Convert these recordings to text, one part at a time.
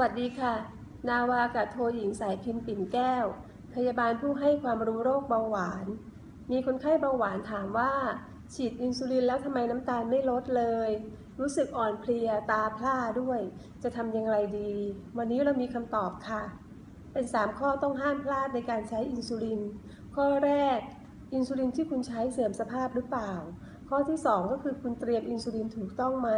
วัสดีค่ะ นาวากาศโทหญิงสายพินปิ่นแก้ว พยาบาลผู้ให้ความรู้โรคเบาหวาน มีคนไข้เบาหวานถามว่า ฉีดอินซูลินแล้วทำไมน้ำตาลไม่ลดเลย รู้สึกอ่อนเพลียตาพร่าด้วย จะทำอย่างไรดี วันนี้เรามีคำตอบค่ะ เป็น 3 ข้อต้องห้ามพลาดในการใช้อินซูลิน ข้อแรก อินซูลินที่คุณใช้เสื่อมสภาพหรือเปล่า ข้อที่ 2 ก็คือคุณเตรียมอินซูลินถูกต้องไหม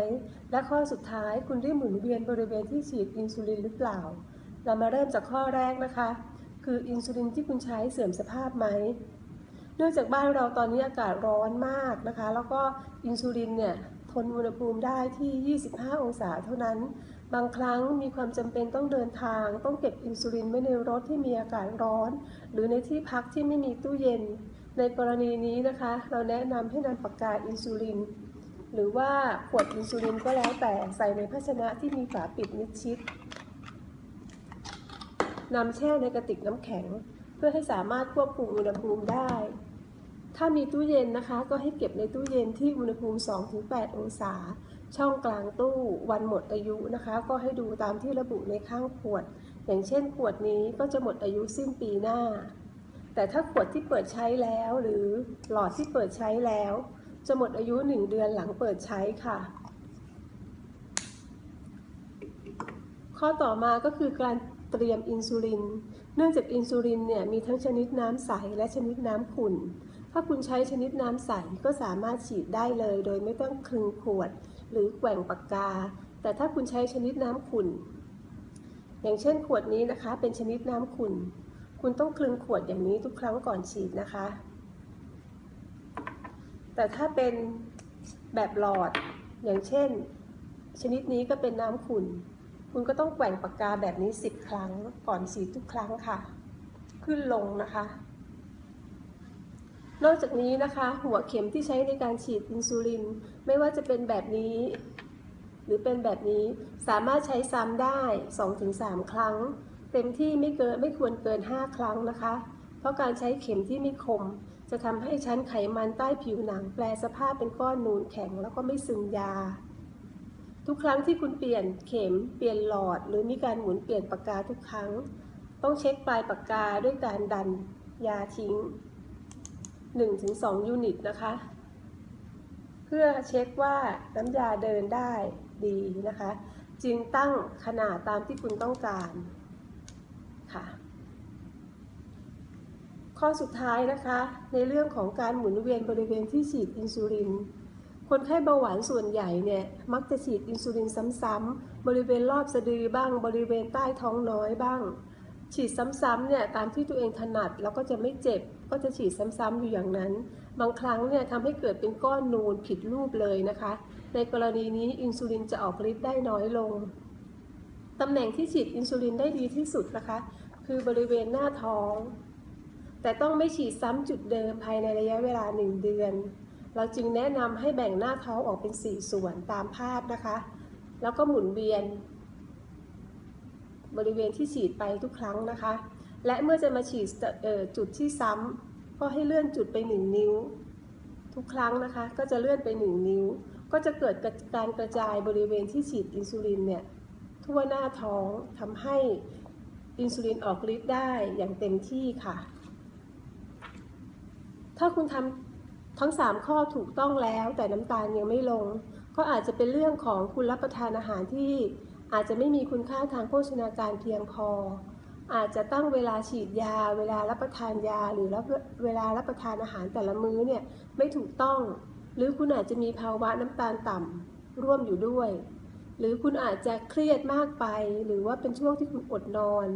และข้อสุดท้ายคุณได้หมุนเวียนบริเวณที่ฉีดอินซูลินหรือเปล่า เรามาเริ่มจากข้อแรกนะคะ คืออินซูลินที่คุณใช้เสื่อมสภาพไหม เนื่องจากบ้านเราตอนนี้อากาศร้อนมากนะคะ แล้วก็อินซูลินเนี่ยทนอุณหภูมิได้ที่ 25 องศาเท่านั้น บางครั้งมีความจำเป็นต้องเดินทาง ต้องเก็บอินซูลินไว้ในรถที่มีอากาศร้อน หรือในที่พักที่ไม่มีตู้เย็น ในกรณีนี้นะคะ เราแนะนำให้นำปากกาอินซูลิน หรือว่าขวดอินซูลินก็แล้วแต่ใส่ในภาชนะที่มีฝาปิดมิดชิดนำแช่ในกระติกน้ำแข็ง เพื่อให้สามารถควบคุมอุณหภูมิได้ ถ้ามีตู้เย็นนะคะ ก็ให้เก็บในตู้เย็นที่อุณหภูมิ 2-8 องศา ช่องกลางตู้วันหมดอายุนะคะ ก็ให้ดูตามที่ระบุในข้างขวด อย่างเช่นขวดนี้ก็จะหมดอายุสิ้นปีหน้า แต่ถ้าขวดที่เปิดใช้แล้วหรือหลอดที่เปิดใช้แล้ว จะหมดอายุ 1 เดือนหลังเปิดใช้ค่ะ ข้อต่อมาก็คือการเตรียมอินซูลิน เนื่องจากอินซูลินเนี่ยมีทั้งชนิดน้ำใสและชนิดน้ำขุ่น ถ้าคุณใช้ชนิดน้ำใสก็สามารถฉีดได้เลย โดยไม่ต้องคลึงขวดหรือแกว่งปากกา แต่ถ้าคุณใช้ชนิดน้ำขุ่น อย่างเช่นขวดนี้นะคะเป็นชนิดน้ำขุ่น คุณต้องคลึงขวดอย่างนี้ทุกครั้งก่อนฉีดนะคะ แต่ถ้าเป็นแบบหลอดอย่างเช่น ชนิดนี้ก็เป็นน้ำขุ่น คุณก็ต้องแกว่งปากกาแบบนี้ 10 ครั้งก่อนฉีดทุกครั้งค่ะ ขึ้นลงนะคะ นอกจากนี้นะคะ หัวเข็มที่ใช้ในการฉีดอินซูลิน ไม่ว่าจะเป็นแบบนี้ หรือเป็นแบบนี้สามารถใช้ซ้ำได้ 2-3 ครั้ง เต็มที่ไม่เกินไม่ควรเกิน 5 ครั้งนะคะ เพราะการใช้เข็มที่ไม่คม จะทำให้ชั้นไขมันใต้ผิวหนัง แปลสภาพเป็นก้อนนูนแข็งแล้วก็ไม่ซึมยา ทุกครั้งที่คุณเปลี่ยนเข็มเปลี่ยนหลอด หรือมีการหมุนเปลี่ยนปากกาทุกครั้ง ต้องเช็คปลายปากกาด้วยการดันยาทิ้ง 1-2 ยูนิตนะคะ เพื่อเช็คว่าน้ำยาเดินได้ดีนะคะ จึงตั้งขนาดตามที่คุณต้องการ ค่ะ ข้อสุดท้ายนะคะ ในเรื่องของการหมุนเวียนบริเวณที่ฉีดอินซูลิน คนไข้เบาหวานส่วนใหญ่เนี่ยมักจะฉีดอินซูลินซ้ำๆบริเวณรอบสะดือบ้าง บริเวณใต้ท้องน้อยบ้าง ฉีดซ้ำๆเนี่ยตามที่ตัวเองถนัดแล้วก็จะไม่เจ็บ ก็จะฉีดซ้ำๆอยู่อย่างนั้น บางครั้งเนี่ยทำให้เกิดเป็นก้อนนูนผิดรูปเลยนะคะ ในกรณีนี้อินซูลินจะออกฤทธิ์ได้น้อยลง ตำแหน่งที่ฉีดอินซูลินได้ดีที่สุดนะคะ คือบริเวณหน้าท้อง แต่ต้องไม่ฉีดซ้ำจุดเดิมภายในระยะเวลา 1 เดือน เราจึงแนะนำให้แบ่งหน้าท้องออกเป็น 4 ส่วนตามภาพนะคะ แล้วก็หมุนเวียน บริเวณที่ฉีดไปทุกครั้งนะคะ และเมื่อจะมาฉีดจุดที่ซ้ำก็ให้เลื่อนจุดไป 1 นิ้ว ทุกครั้งนะคะ ก็จะเลื่อนไป 1 นิ้ว ก็จะเกิดการกระจายบริเวณที่ฉีดอินซูลินเนี่ย ทั่วหน้าท้องทำให้อินซูลินออกฤทธิ์ได้อย่างเต็มที่ค่ะ ถ้าคุณทำทั้ง 3 ข้อถูกต้องแล้วแต่น้ำตาลยังไม่ลง ก็อาจจะเป็นเรื่องของคุณรับประทานอาหารที่อาจจะไม่มีคุณค่าทางโภชนาการเพียงพอ อาจจะตั้งเวลาฉีดยา เวลารับประทานยา หรือเวลารับประทานอาหารแต่ละมื้อเนี่ยไม่ถูกต้อง หรือคุณอาจจะมีภาวะน้ำตาลต่ำร่วมอยู่ด้วย หรือคุณอาจจะเครียดมากไป หรือว่าเป็นช่วงที่คุณอดนอน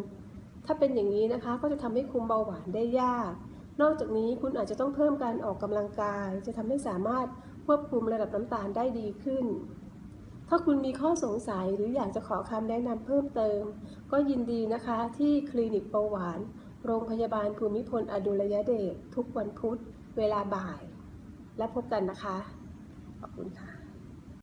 ถ้าเป็นอย่างนี้นะคะก็จะทำให้คุมเบาหวานได้ยาก นอกจากนี้คุณอาจจะต้องเพิ่มการออกกำลังกาย จะทำให้สามารถควบคุมระดับน้ำตาลได้ดีขึ้น ถ้าคุณมีข้อสงสัยหรืออยากจะขอคำแนะนำเพิ่มเติม ก็ยินดีนะคะที่คลินิกเบาหวาน โรงพยาบาลภูมิพลอดุลยเดชทุกวันพุธ เวลาบ่าย และพบกันนะคะ ขอบคุณค่ะ